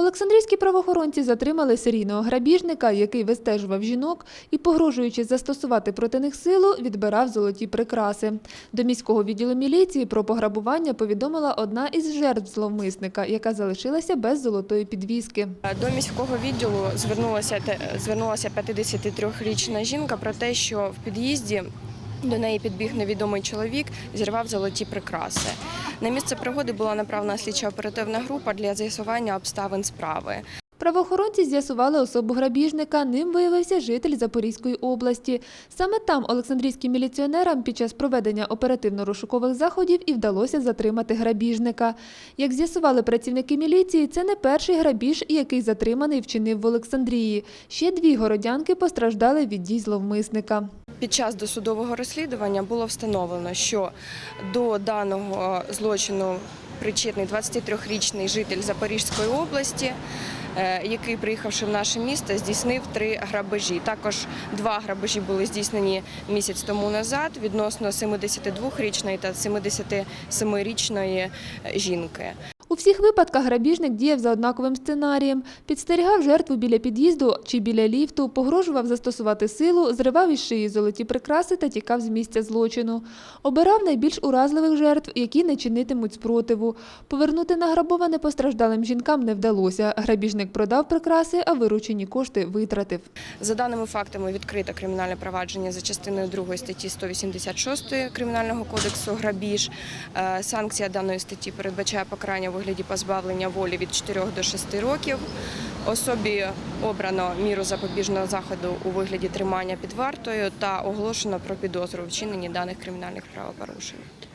Олександрійські правоохоронці затримали серійного грабіжника, який вистежував жінок і, погрожуючи застосувати проти них силу, відбирав золоті прикраси. До міського відділу міліції про пограбування повідомила одна із жертв зловмисника, яка залишилася без золотої підвіски. До міського відділу звернулася звернулася 53-річна жінка про те, що в під'їзді до неї підбіг невідомий чоловік, зірвав золоті прикраси. На місце пригоди була направлена слідча оперативна група для з'ясування обставин справи. Правоохоронці з'ясували особу грабіжника. Ним виявився житель Запорізької області. Саме там Олександрійським міліціонерам під час проведення оперативно-розшукових заходів і вдалося затримати грабіжника. Як з'ясували працівники міліції, це не перший грабіж, який затриманий вчинив в Олександрії. Ще дві городянки постраждали від дій зловмисника. Під час досудового розслідування було встановлено, що до даного злочину причетний 23-річний житель Запорізької області, е, який, приїхавши в наше місто, здійснив три грабежі. Також два грабежі були здійснені місяць тому назад відносно 72-річної та 77-річної жінки. У всіх випадках грабіжник діяв за однаковим сценарієм. Підстерігав жертву біля під'їзду чи біля ліфту, погрожував застосувати силу, зривав із шиї золоті прикраси та тікав з місця злочину. Обирав найбільш уразливих жертв, які не чинитимуть спротиву. Повернути награбоване постраждалим жінкам не вдалося. Грабіжник продав прикраси, а виручені кошти витратив. За даними фактами відкрито кримінальне провадження за частиною 2 статті 186 Кримінального кодексу грабіж. Е, Санкція даної статті передбачає покарання у вигляді позбавлення волі від 4 до 6 років. Особі обрано міру запобіжного заходу у вигляді тримання під вартою та оголошено про підозру у вчиненні даних кримінальних правопорушень.